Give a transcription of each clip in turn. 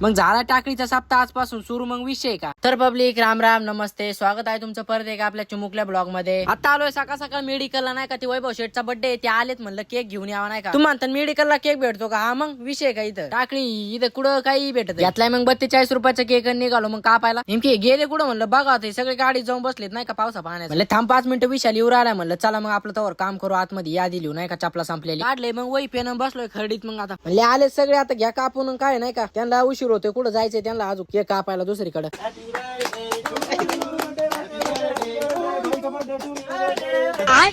मग झाला टाकळीचा सप्ताह आजपासून सुरू मग विषय का? तर पब्लिक राम राम नमस्ते. स्वागत आहे तुमचं परत एक आपल्या चिमुकल्या ब्लॉगमध्ये. आता आलोय सकाळ सकाळ मेडिकलला नाही का? ते वैभव शेठचा बर्थडे ते आलेत म्हणलं केक घेऊन यावा नाही का? तू म्हणता मेडिकलला केक भेटतो का? हा मग विषय का इथं? टाकळी इथं कुठं काही भेटत यातलाय मग बत्तेचाळीस रुपयाचा केक निघालो मग कापायला. नेमके गेले कुठं म्हणलं? बघा ते सगळे गाडी जाऊन बसलेत नाही का पावसा पाण्यात. म्हणलं थांब पाच मिनिटं विशाल येऊ राहिला म्हणलं. चला मग आपलं तवर काम करू आतमध्ये यादी लिहू नाही का चपला संपलेली. काढले मग वही पेन बसलोय खरडीत मग आता. म्हणले आले सगळे आता घ्या कापून काय नाही का? त्यांना उशीर होतोय. कुठं जायचंय त्यांना? अजून केक कापायला दुसरीकडे.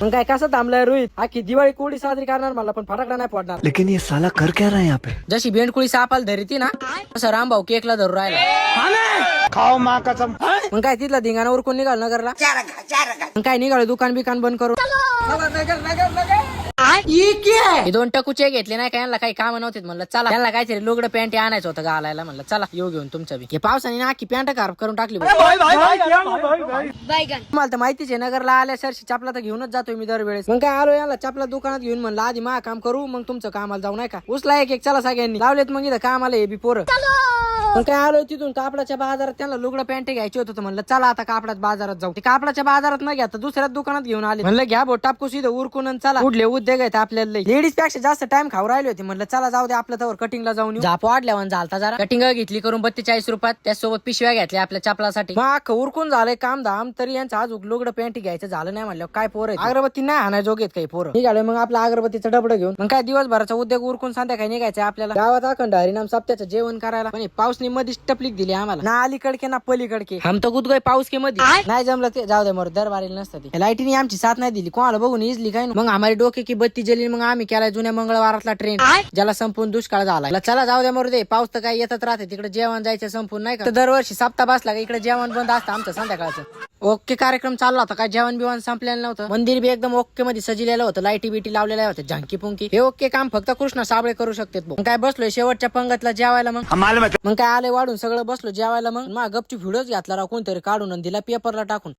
मग काय कसं थांबलाय रोहित? आखी दिवाळी कोडी साजरी करणार मला पण फटाकडा नाही पडणार लेकिन ये साला कर क्या रहा है यहाँ पे? जशी बेंडकुळी सापाला धरती ना तसं रामभाऊ केकला धरू राहिला. खाओ माँ कसम। मग काय तिथला धिंगाणा उरकून निघाल नगरला? मग काय निघाल दुकान बिकान बंद करू हे दोन टकुचे घेतले नाही का? यांना काही काम नव्हते म्हणलं चला. यांना काहीतरी लुगडं पॅन्ट आणायचं होतं घालायला म्हणलं चला येऊ घेऊन तुमचं बी. हे पावसाने नाकी पॅन्ट कार्प करून टाकली. मला तर माहितीच आहे नगरला आल्या सरशी चपला तर घेऊनच जातोय मी दरवेळेस. मग काय आलो याला चपला दुकानात घेऊन म्हणलं आधी मा काम करू मग तुमचं कामाला जाऊ नाही का? उचला एक एक चला सगळ्यांनी. लावलेत मग इथं कामाला हे बी पोरं. पण काय आलो तिथून? कापडाच्या बाजारात त्यांना लुगडं पॅन्ट घ्यायचे होतं म्हणलं चला आता कापडात बाजारात जाऊ. ते कापडाच्या बाजारात न घ्या तर दुसऱ्याच दुकानात घेऊन आले. म्हणलं घ्या भो टापकूस इथं उरकून आणि चला. उठले उद्योग आहेत आपल्याला लेडीजपेक्षा जास्त टाइम खाऊ राहिले होते. म्हणलं चला जाऊ दे आपल्या तवर कटिंगला जाऊन झाप वाढल्यावर झालता जरा. कटिंग घेतली करून बत्तेचाळीस रुपयात त्यासोबत पिशव्या घेतल्या आपल्या चपलासाठी. मग उरकून झालंय काम धाम तरी यांचं आज लुगडं पॅन्ट घ्यायचं झालं नाही म्हणलं. काय पोर अगरबत्ती नाही हाणाय जोगेत काही पोरं. निघाले मग आपलं अगरबत्तीचं डबडं घेऊन. मग काय दिवसभराचा उद्योग उरकून संध्याकाळी निघायचं आपल्याला. गावात अखंड हरिनाम सप्त्याचं जेवण करायला. पाऊस पाऊसनी मध्येच टपलीक दिली आम्हाला. ना अलीकडके ना पलीकडके. हम तर गुदगोय पाऊस के मध्ये नाही जमलं ते. जाऊ दे मर दरबारीला नसतं ते. लाईटीने आमची साथ नाही दिली. कोणाला बघून इजली काय मग आम्हाला डोके की बत्ती जली मग आम्ही केला जुन्या मंगळवारातला ट्रेन ज्याला संपून दुष्काळ झाला चला जाऊ द्या मरू दे. पाऊस तर काय येतच राहते. तिकडे जेवण जायचं संपून नाही का? तर दरवर्षी सप्ताह बसला का इकडे जेवण बंद असतं आमचं संध्याकाळचं. ओके कार्यक्रम चालला होता. काय जेवण बिवण संपलेलं नव्हतं. मंदिर बी एकदम ओके मध्ये सजलेलं होतं. लाईटी बिटी लावलेल्या होत्या. झांकी पुंकी हे ओके काम फक्त कृष्ण साबळे करू. मग काय बसलोय शेवटच्या पंगतला जेवायला मग? मग काय आले वाढून सगळं बसलो जेवायला मग मा गपची व्हिडिओच घातला राव कोणतरी काढून आणि दिला पेपरला टाकून.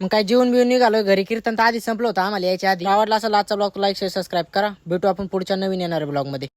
मग काय जेवण बिवून निघालो घरी. कीर्तन तर आधी संपलं होतं आम्हाला यायच्या आधी. आवडला असं लाचा ब्लॉग लाईक शेअर सबस्क्राईब करा. भेटू आपण पुढच्या नवीन येणाऱ्या ब्लॉगमध्ये.